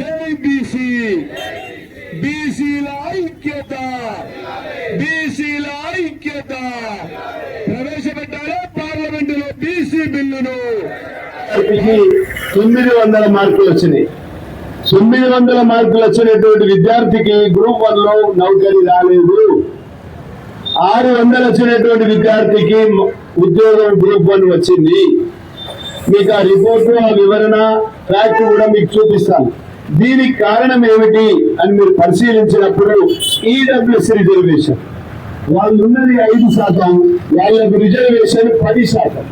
జై బీసీ. బీసీల ఐక్యత. బీసీల ఐక్యత. ప్రవేశపెట్టాలి పార్లమెంటులో బీసీ బిల్లును? తొమ్మిది వందల మార్కులు వచ్చినాయి. తొమ్మిది వందల మార్కులు వచ్చినటువంటి విద్యార్థికి గ్రూప్ వన్లో నౌకరీ రాలేదు. ఆరు వందలు వచ్చినటువంటి విద్యార్థికి ఉద్యోగం గ్రూప్ వన్ వచ్చింది. మీకు ఆ రిపోర్టు ఆ వివరణ ఫ్యాక్ట్ కూడా మీకు చూపిస్తాను. దీనికి కారణం ఏమిటి అని మీరు పరిశీలించినప్పుడు ఈడబ్ల్యూఎస్ రిజర్వేషన్ వాళ్ళు ఉన్నది ఐదు శాతం వాళ్ళకు రిజర్వేషన్ పది శాతం.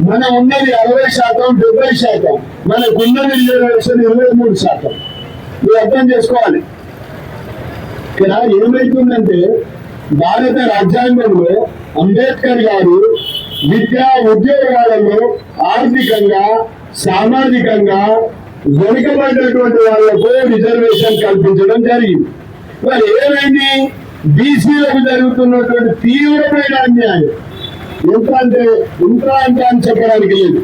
మనం ఉన్నది అరవై శాతం డెబ్బై శాతం. మనకు ఉన్నది రిజర్వేషన్ ఇరవై మూడు శాతం. మీరు అర్థం చేసుకోవాలి. ఇక్కడ ఏమైతుందంటే భారత రాజ్యాంగంలో అంబేద్కర్ గారు విద్యా ఉద్యోగాలలో ఆర్థికంగా సామాజికంగా వెనుకబడినటువంటి వాళ్ళకు రిజర్వేషన్ కల్పించడం జరిగింది. మరి ఏమైంది? బీసీలకు జరుగుతున్నటువంటి తీవ్రమైన అన్యాయం. ఎంత అంటే ఇంత అంటే అని చెప్పడానికి లేదు.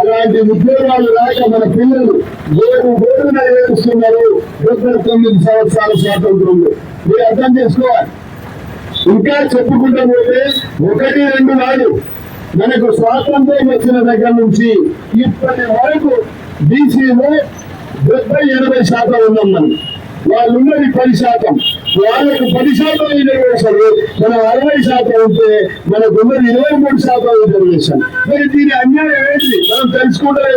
అలాంటి ఉద్యోగాలు రాక మన పిల్లలు ఏడు గోడున ఏడుస్తున్నారు. డెబ్బై తొమ్మిది సంవత్సరాల స్వాతంత్రంలో మీరు అర్థం చేసుకోవాలి. ఇంకా చెప్పుకుంటూ పోతే ఒకటి రెండు నాడు మనకు స్వాతంత్రం వచ్చిన దగ్గర నుంచి ఇప్పటి వరకు బీసీలో డెబ్బై ఎనభై శాతం ఉన్నాం మనం వాళ్ళు ఉన్నది పది శాతం. వాళ్ళకు పది శాతం రిజర్వేషన్ మనం అరవై శాతం ఉంటే మనకు ఉన్నది ఇరవై మూడు శాతం రిజర్వేషన్ మరి దీని అన్యాయం ఏంటి? మనం తెలుసుకుంటూనే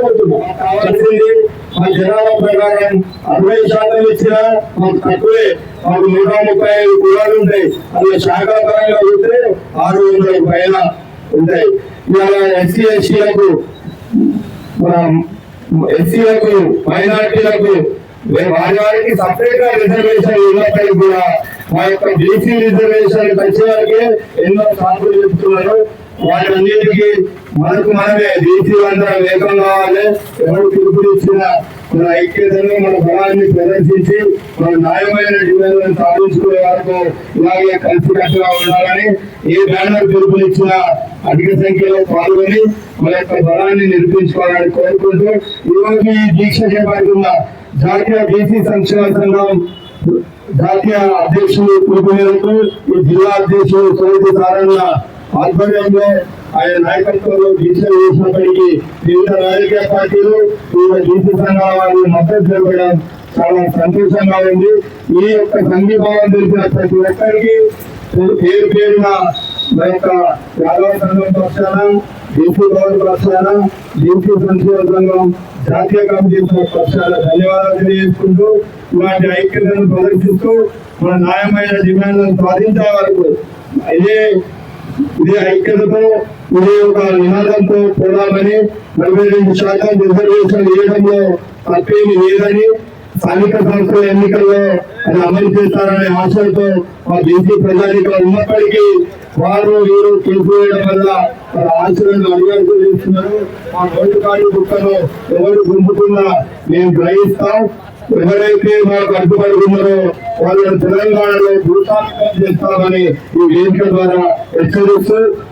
మా జనాభా ప్రకారం అరవై శాతం ఇచ్చిన మాకు తక్కువే. మాకు నూట ముప్పై ఐదు కులాలు ఉంటాయి. అందులో శాఖాపరంగా ఉంటే ఆరు వందల పైన ఉంటాయి. ఇవాళ ఎస్సీ ఎస్సీలకు మన ఎస్సీలకు మైనార్టీలకు వారి వారికి సపరేట్గా రిజర్వేషన్ ఇవ్వటానికి కూడా మా యొక్క బీసీ రిజర్వేషన్ వచ్చేవారికి వరకే ఎన్నో సార్లు చెప్తున్నారు. వాటన్నిటికీ మనకు మనమే బీసీ అందరం ఏకం కావాలి. ఎవరు పిలుపులు మన ఐక్యతను మన బలాన్ని ప్రదర్శించి మన న్యాయమైన డిమాండ్లను సాధించుకునే వరకు ఇలాగే కలిసికట్టుగా ఉండాలని ఏ బ్యానర్ పిలుపునిచ్చినా అధిక సంఖ్యలో పాల్గొని మన యొక్క బలాన్ని నిరూపించుకోవాలని కోరుకుంటూ ఈరోజు ఈ దీక్ష చేపడుతున్న జాతీయ బీసీ సంక్షేమ సంఘం జాతీయ అధ్యక్షులు పిలుపు ఈ జిల్లా అధ్యక్షులు సోదరి సారన్న ఆధ్వర్యంలో ఆయన నాయకత్వంలో దీక్ష చేసినప్పటికీ వివిధ రాజకీయ పార్టీలు వివిధ బీసీ సంఘాల వారిని మద్దతు తెలపడం చాలా సంతోషంగా ఉంది. ఈ యొక్క సంఘీభావం తెలిసిన ప్రతి ఒక్కరికి పేరు పేరున మా యొక్క యాదవ సంఘం పక్షాన బీసీ భవన్ పక్షాన బీసీ సంక్షేమ సంఘం జాతీయ కమిటీ పక్షాన ధన్యవాదాలు తెలియజేసుకుంటూ ఇలాంటి ఐక్యతను ప్రదర్శిస్తూ మన న్యాయమైన డిమాండ్లను సాధించే వరకు ఇదే ఇదే ఐక్యతతో ఇదే ఒక నినాదంతో పోదామని నలభై రెండు శాతం రిజర్వేషన్ వేయడంలో తప్పేమి లేదని స్థానిక సంస్థల ఎన్నికల్లో అది అమలు చేస్తారనే ఆశలతో మా బీసీ ప్రజానికం ఉన్నప్పటికీ వారు వీరు తీసివేయడం వల్ల వారి ఆశలను అడిగారు చేస్తున్నారు మా నోటు కార్డు బుక్కలో ఎవరు గుంపుతున్నా మేము గ్రహిస్తాం. ఎవరైతే మాకు అడ్డుపడుతున్నారో వాళ్ళని తెలంగాణలో భూస్వామికం చేస్తామని ఈ వేదిక ద్వారా హెచ్చరిస్తూ